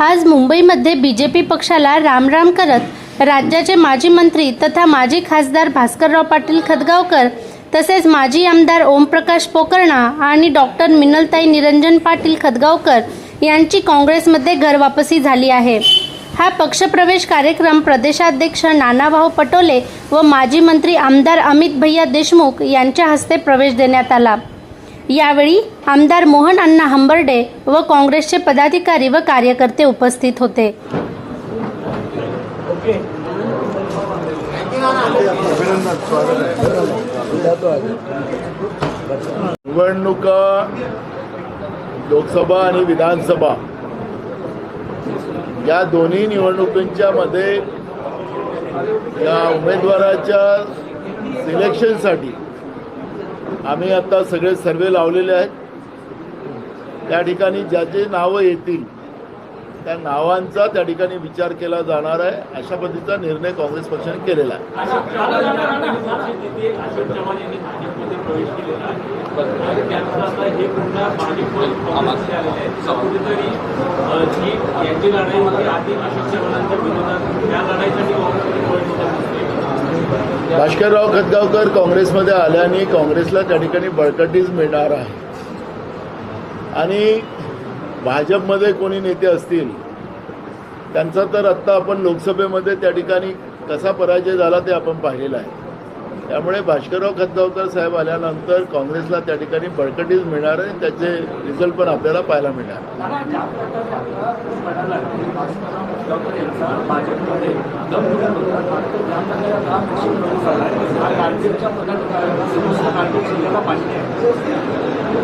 आज मुंबईमध्ये B J P पक्षाला रामराम करत राज्याचे माजी मंत्री तथा माजी खासदार भास्करराव पाटील खदगावकर तसेच माजी आमदार ओमप्रकाश पोकर्णा आणि डॉक्टर मिनलताई निरंजन पाटील खदगावकर यांची काँग्रेसमध्ये घरवापसी झाली आहे. हा पक्षप्रवेश कार्यक्रम प्रदेशाध्यक्ष नानाभाऊ पटोले व माजी मंत्री आमदार अमित भैया देशमुख यांच्या हस्ते प्रवेश देण्यात आला. यावेळी आमदार मोहन अण्णा हंबर्डे व काँग्रेसचे पदाधिकारी व कार्यकर्ते उपस्थित होते. निवडणुका लोकसभा आणि विधानसभा या दोन्ही निवडणुकींच्या मध्ये या उमेदवाराच्या सिलेक्शनसाठी आम्ही आता सगळे सर्वे लावलेले आहेत. त्या ठिकाणी ज्या जे नावं येतील त्या नावांचा त्या ठिकाणी विचार केला जाणार आहे. अशा पद्धतीचा निर्णय काँग्रेस पक्षाने केलेला आहे. भास्करराव खतगावकर काँग्रेसमध्ये आल्याने काँग्रेसला त्या ठिकाणी बळकटीच मिळणार आहे. आणि भाजपमध्ये कोणी नेते असतील त्यांचा तर आत्ता आपण लोकसभेमध्ये त्या ठिकाणी कसा पराजय झाला ते आपण पाहिलेला आहे. त्यामुळे भास्करराव खतगावकर साहेब आल्यानंतर काँग्रेसला त्या ठिकाणी बळकटीच मिळणार आणि त्याचे रिझल्ट पण आपल्याला पाहायला मिळणार.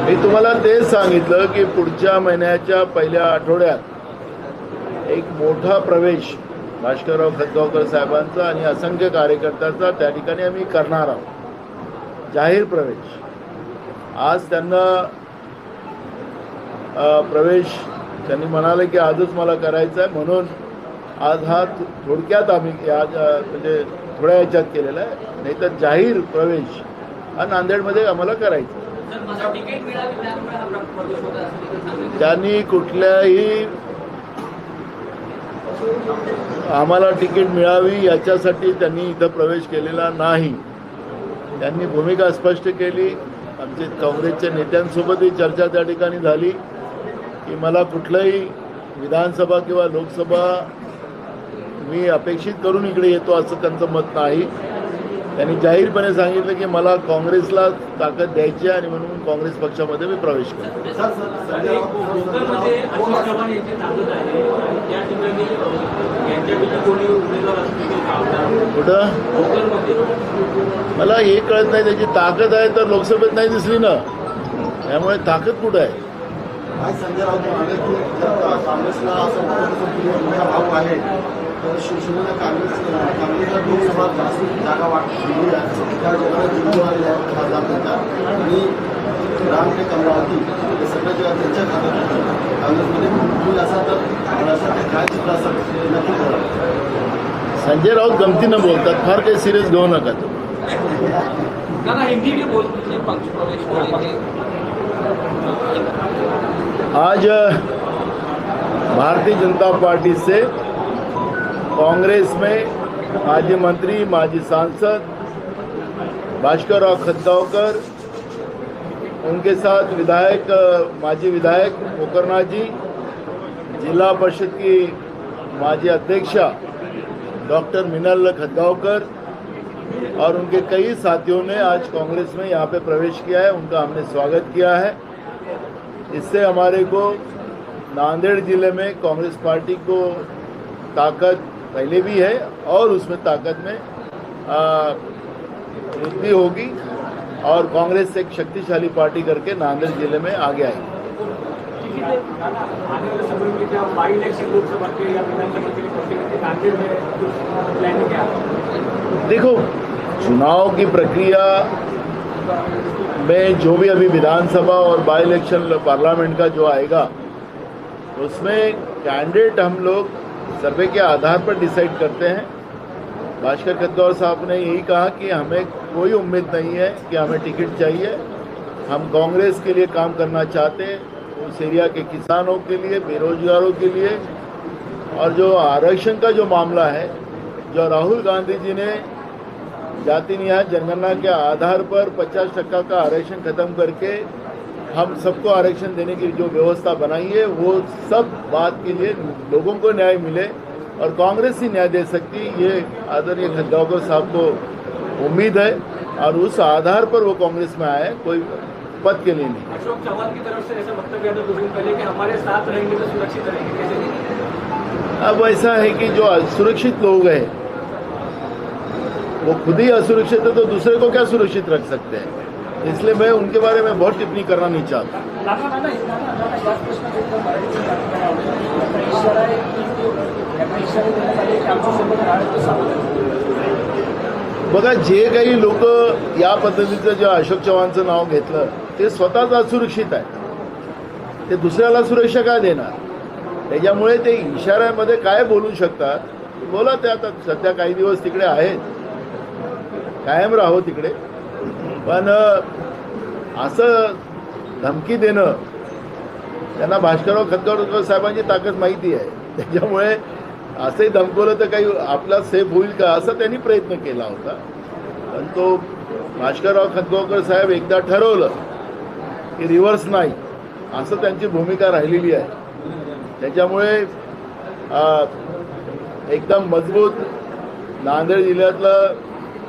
मी तुम्हाला तेच सांगितलं की पुढच्या महिन्याच्या पहिल्या आठवड्यात एक मोठा प्रवेश भास्करराव खतगावकर साहेबांचा आणि असंख्य कार्यकर्त्यांचा त्या ठिकाणी आम्ही करणार आहोत. जाहीर प्रवेश. आज त्यांना प्रवेश त्यांनी म्हणाले की आजच मला करायचा आहे म्हणून आज हा थोडक्यात आम्ही आज म्हणजे थोड्या याच्यात केलेला आहे. नाही तर जाहीर प्रवेश हा नांदेडमध्ये आम्हाला करायचा. त्यांनी कुठल्याही आम्हाला तिकीट मिळावी याच्यासाठी त्यांनी इथं प्रवेश केलेला नाही. त्यांनी भूमिका स्पष्ट केली. आमचे काँग्रेसच्या नेत्यांसोबतही चर्चा त्या ठिकाणी झाली की मला कुठलंही विधानसभा किंवा लोकसभा मी अपेक्षित करून इकडे येतो असं त्यांचं मत नाही. त्यांनी जाहीरपणे सांगितलं की मला काँग्रेसला ताकद द्यायची आहे आणि म्हणून काँग्रेस पक्षामध्ये मी प्रवेश करतो. कुठं? मला हे कळत नाही त्याची ताकद आहे तर लोकसभेत नाही दिसली ना. त्यामुळे ताकद कुठं आहे? आज संजय राऊत म्हणाले की जर काँग्रेसला असं वाटतं मोठा भाव आहे तर शिवसेनेला काँग्रेस काँग्रेसला लोकसभा जास्त जागा वाट दिली आहे त्या जगाला जिंकून आलेल्या आहेत खासदार नेता आणि हे सगळं जेव्हा त्यांच्या खात्यात काँग्रेसमध्ये होईल असा तर महाराष्ट्रात काय चित्र असेल नक्की संजय राऊत गमतीनं बोलतात फार काही सिरियस घेऊ नका तुम्ही दादा हिंदी में बोल दीजिए पक्ष प्रवेश बोलेंगे आज भारतीय जनता पार्टी से कांग्रेस में माजी मंत्री, माजी सांसद भास्करराव खद्दावकर उनके साथ विधायक माजी विधायक पोकरना जी, जिला परिषद की माजी अध्यक्षा डॉक्टर मिनल खद्गावकर और उनके कई साथियों ने आज कांग्रेस में यहाँ पे प्रवेश किया है, उनका हमने स्वागत किया है। इससे हमारे को नांदेड़ ज़िले में कांग्रेस पार्टी को ताकत पहले भी है और उसमें ताकत में वृद्धि होगी और कांग्रेस एक शक्तिशाली पार्टी करके नांदेड़ ज़िले में आगे आएगी। देखो, चुनाव की प्रक्रिया में जो भी अभी विधानसभा और बाई इलेक्शन पार्लियामेंट का जो आएगा, उसमें कैंडिडेट हम लोग सर्वे के आधार पर डिसाइड करते हैं। भास्कर खद्दौर साहब ने यही कहा कि हमें कोई उम्मीद नहीं है कि हमें टिकट चाहिए। हम कांग्रेस के लिए काम करना चाहते हैं, उस एरिया के किसानों के लिए, बेरोजगारों के लिए। और जो आरक्षण का जो मामला है, जो राहुल गांधी जी ने जाति न्याय जनगणना के आधार पर 50 टक्का का आरक्षण खत्म करके हम सबको आरक्षण देने की जो व्यवस्था बनाई है वो सब बात के लिए लोगों को न्याय मिले और कांग्रेस ही न्याय दे सकती ये आदरणीय खदगांवकर साहब को उम्मीद है और उस आधार पर वो कांग्रेस में आए कोई पद के लिए नहीं। अशोक चौहान की तरफ़ से ऐसा वक्तव्य आता कुछ दिन पहले कि हमारे साथ रहेंगे तो सुरक्षित रहेंगे अब ऐसा है कि जो सुरक्षित लोग हैं वो खुद ही असुरक्षित है तो दूसरे को क्या सुरक्षित रख सकते हैं? इसलिए मैं उनके बारे में बहुत टिप्पणी करना नहीं चाहता। बघा जे काही लोक या पद्धतीचं जे अशोक चव्हाणचं नाव घेतलं ते स्वतःच असुरक्षित आहे. ते दुसऱ्याला सुरक्षा काय देणार? त्याच्यामुळे ते इशाऱ्यामध्ये काय बोलू शकतात? बोला ते आता सध्या काही दिवस तिकडे आहेत. कायम राहो तिकडे. पण असं धमकी देणं त्यांना भास्करराव खतगाव साहेबांची ताकद माहिती आहे. त्याच्यामुळे असंही धमकवलं तर काही आपला सेफ होईल का असा त्यांनी प्रयत्न केला होता. पण तो भास्करराव खतगावकर साहेब एकदा ठरवलं की रिव्हर्स नाही असं त्यांची भूमिका राहिलेली आहे. त्याच्यामुळे एकदम मजबूत नांदेड जिल्ह्यातलं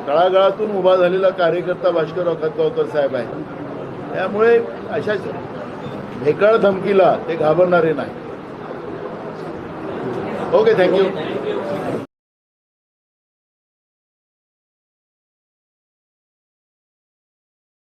तळागाळातून उभा झालेला कार्यकर्ता भास्करराव खतगावकर साहेब आहे त्यामुळे अशा भेकळ धमकीला ते घाबरणारे नाही. Okay thank you